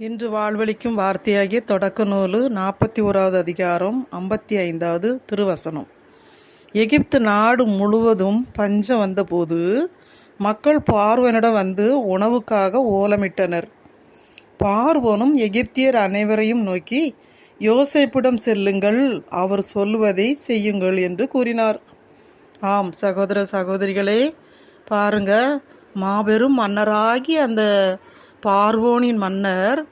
இன்று வாழ்வளிக்கும் வார்த்தையாகிய தொடக்க நூலு நாற்பத்தி ஓராவது அதிகாரம் ஐம்பத்தி ஐந்தாவது திருவசனம். எகிப்து நாடு முழுவதும் பஞ்சம் வந்தபோது மக்கள் பார்வனிடம் வந்து உணவுக்காக ஓலமிட்டனர். பார்வோனும் எகிப்தியர் அனைவரையும் நோக்கி யோசைப்பிடம் செல்லுங்கள் அவர் சொல்லுவதை செய்யுங்கள் என்று கூறினார். ஆம் சகோதர சகோதரிகளே பாருங்க மாபெரும் மன்னராகி அந்த பார்வோனின் மன்னர்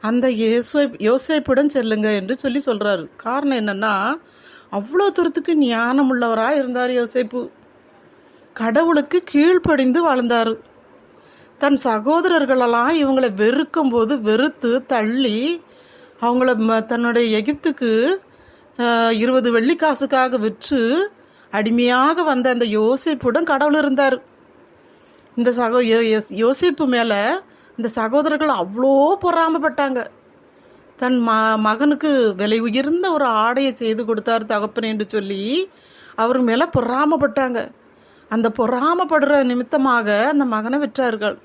அந்த யோசே யோசேப்பிடம் செல்லுங்க என்று சொல்லி சொல்கிறாரு காரணம் என்னென்னா அவ்வளோ தூரத்துக்கு ஞானம் உள்ளவராக இருந்தார் யோசேப்பு. கடவுளுக்கு கீழ்ப்படிந்து வாழ்ந்தார். தன் சகோதரர்களெல்லாம் இவங்களை வெறுக்கும் போது வெறுத்து தள்ளி அவங்கள ம- தன்னுடைய எகிப்துக்கு இருபது வெள்ளிக்காசுக்காக விற்று அடிமையாக வந்த அந்த யோசிப்புடன் கடவுள் இருந்தார். இந்த சகோ யோஸ்- யோசிப்பு மேலே இந்த சகோதரர்கள் அவ்வளோ பொறாமப்பட்டாங்க. தன் ம மகனுக்கு விலை உயர்ந்த ஒரு ஆடையை செய்து கொடுத்தார் தகப்பன் என்று சொல்லி அவர் மேலே பொறாமப்பட்டாங்க. அந்த பொறாமப்படுற நிமித்தமாக அந்த மகனை விற்றார்கள்.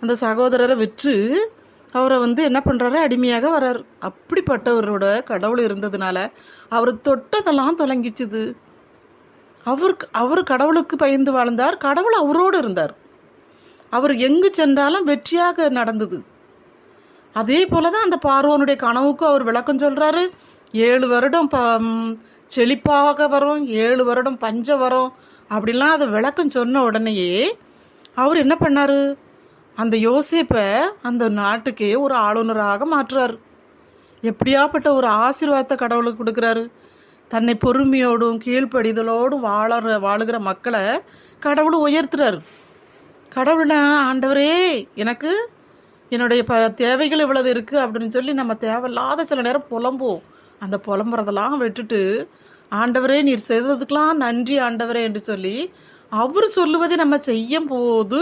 அந்த சகோதரரை விற்று அவரை வந்து என்ன பண்ணுறாரு அடிமையாக வர்றார் அப்படிப்பட்டவரோட கடவுள் இருந்ததுனால அவர் தொட்டதெல்லாம் தொலைங்கிச்சுது அவருக்கு அவர் கடவுளுக்கு பயந்து வாழ்ந்தார் கடவுள் அவரோடு இருந்தார். அவர் எங்கு சென்றாலும் வெற்றியாக நடந்தது. அதே போல தான் அந்த பார்வோனுடைய கனவுக்கும் அவர் விளக்கம் சொல்கிறாரு ஏழு வருடம் ப செழிப்பாக வரும் ஏழு வருடம் பஞ்சம் வரும் அப்படிலாம் அதை விளக்கம் சொன்ன உடனேயே அவர் என்ன பண்ணார்? அந்த யோசிப்பை அந்த நாட்டுக்கே ஒரு ஆளுநராக மாற்றுறார். எப்படியாப்பட்ட ஒரு ஆசீர்வாதத்தை கடவுளுக்கு கொடுக்குறாரு? தன்னை பொறுமையோடும் கீழ்ப்படிதலோடும் வாழற வாழுகிற மக்களை கடவுள் உயர்த்துறாரு. கடவுள்னா ஆண்டவரே எனக்கு என்னுடைய ப தேவைகள் இவ்வளவு இருக்குது அப்படின்னு சொல்லி நம்ம தேவையில்லாத சில நேரம் புலம்புவோம். அந்த புலம்புறதெல்லாம் விட்டுட்டு ஆண்டவரே நீர் செய்ததுக்கெல்லாம் நன்றி ஆண்டவரே என்று சொல்லி அவர் சொல்லுவதை நம்ம செய்யும் போது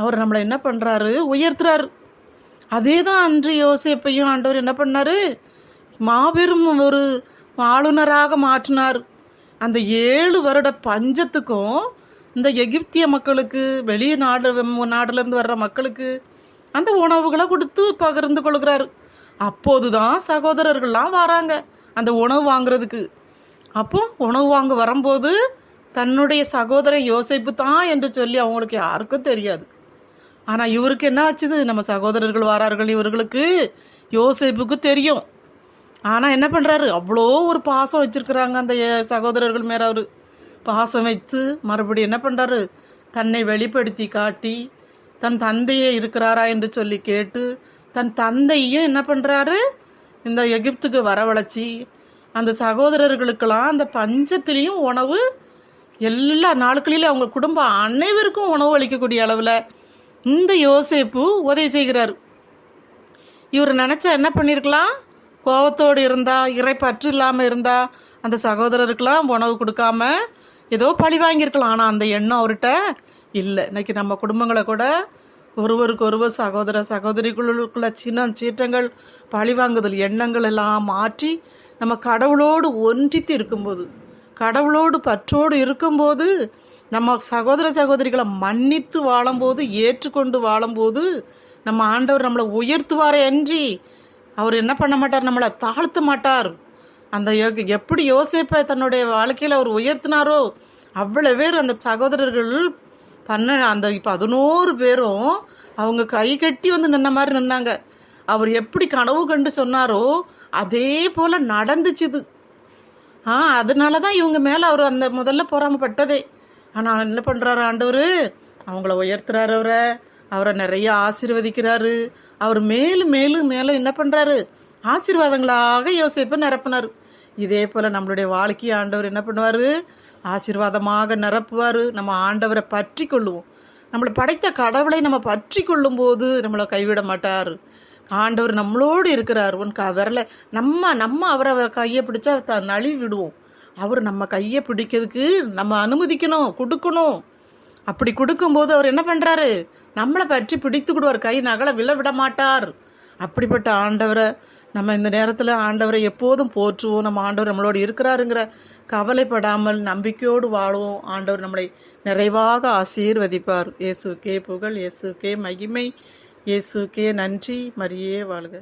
அவர் நம்மளை என்ன பண்ணுறாரு உயர்த்துறாரு. அதே தான் அன்று யோசிப்பையும் ஆண்டவர் என்ன பண்ணார்? மாபெரும் ஒரு ஆளுநராக மாற்றினார். அந்த ஏழு வருட பஞ்சத்துக்கும் இந்த எகிப்திய மக்களுக்கு வெளி நாடு நாடுலேருந்து வர்ற மக்களுக்கு அந்த உணவுகளை கொடுத்து பகிர்ந்து கொள்கிறாரு. அப்போது தான் சகோதரர்கள்லாம் வராங்க அந்த உணவு வாங்குறதுக்கு. அப்போ உணவு வாங்க வரும்போது தன்னுடைய சகோதரன் யோசிப்பு தான் என்று சொல்லி அவங்களுக்கு யாருக்கும் தெரியாது. ஆனால் இவருக்கு என்ன ஆச்சுது? நம்ம சகோதரர்கள் வரார்கள் இவர்களுக்கு யோசிப்புக்கு தெரியும். ஆனால் என்ன பண்ணுறாரு அவ்வளோ ஒரு பாசம் வச்சுருக்குறாங்க அந்த சகோதரர்கள் மேலே அவர். பாசம் வைத்து மறுபடியும் என்ன பண்ணுறாரு தன்னை வெளிப்படுத்தி காட்டி தன் தந்தையே இருக்கிறாரா என்று சொல்லி கேட்டு தன் தந்தையும் என்ன பண்ணுறாரு இந்த எகிப்துக்கு வரவழைச்சி அந்த சகோதரர்களுக்கெல்லாம் அந்த பஞ்சத்திலையும் உணவு எல்லா நாட்களிலும் அவங்க குடும்பம் அனைவருக்கும் உணவு அளிக்கக்கூடிய அளவில் இந்த யோசேப்பு உதவி செய்கிறார். இவர் நினச்சா என்ன பண்ணியிருக்கலாம் கோபத்தோடு இருந்தா இறைப்பற்று இல்லாமல் இருந்தா அந்த சகோதரருக்கெல்லாம் உணவு கொடுக்காம ஏதோ பழி வாங்கியிருக்கலாம். ஆனால் அந்த எண்ணம் அவர்கிட்ட இல்லை. இன்னைக்கு நம்ம குடும்பங்களை கூட ஒருவருக்கு ஒருவர் சகோதர சகோதரிகளுக்குள்ள சின்ன சீற்றங்கள் பழி வாங்குதல் எண்ணங்கள் எல்லாம் மாற்றி நம்ம கடவுளோடு ஒன்றித்து இருக்கும்போது கடவுளோடு பற்றோடு இருக்கும்போது நம்ம சகோதர சகோதரிகளை மன்னித்து வாழும்போது ஏற்றுக்கொண்டு வாழும்போது நம்ம ஆண்டவர் நம்மளை உயர்த்துவாரே அன்றி அவர் என்ன பண்ண மாட்டார்? நம்மளை தாழ்த்த மாட்டார். அந்த யோ- எப்படி யோசேப்பை தன்னுடைய வாழ்க்கையில் அவர் உயர்த்தினாரோ அவ்வளோ பேர் அந்த சகோதரர்கள் பண்ண அந்த பதினோரு பேரும் அவங்க கை கட்டி வந்து நின்ன மாதிரி நின்னாங்க. அவர் எப்படி கனவு கண்டு சொன்னாரோ அதே போல் நடந்துச்சுது. ஆ அதனால தான் இவங்க மேலே அவர் அந்த முதல்ல பொறாமப்பட்டதே. ஆனால் என்ன பண்ணுறாரு ஆண்டவர்? அவங்கள உயர்த்துறாரு அவரை. அவரை நிறைய ஆசீர்வதிக்கிறாரு. அவர் மேலும் மேலும் மேலும் என்ன பண்ணுறாரு ஆசீர்வாதங்களாக யோசிப்பை நிரப்பினார். இதே போல் நம்மளுடைய வாழ்க்கையை ஆண்டவர் என்ன பண்ணுவார்? ஆசீர்வாதமாக நிரப்புவார். நம்ம ஆண்டவரை பற்றி கொள்ளுவோம். நம்மளை படைத்த கடவுளை நம்ம பற்றி கொள்ளும்போது நம்மளை கைவிட மாட்டார். ஆண்டவர் நம்மளோடு இருக்கிறார். உன் க விரலை நம்ம நம்ம அவரை கையை பிடிச்சா த நழுவி விடுவோம். அவர் நம்ம கையை பிடிக்கிறதுக்கு நம்ம அனுமதிக்கணும் கொடுக்கணும். அப்படி கொடுக்கும்போது அவர் என்ன பண்ணுறாரு நம்மளை பற்றி பிடித்துக்கிடுவார். கை நகலை விழ விட மாட்டார் அப்படிப்பட்ட ஆண்டவரை நம்ம இந்த நேரத்தில் ஆண்டவரை எப்போதும் போற்றுவோம். நம்ம ஆண்டவர் நம்மளோடு இருக்கிறாருங்கிற கவலைப்படாமல் நம்பிக்கையோடு வாழுவோம். ஆண்டவர் நம்மளை நிறைவாக ஆசீர்வதிப்பார். இயேசுக்கே புகழ் இயேசுக்கே மகிமை இயேசுக்கே நன்றி. மரியே வாழ்க.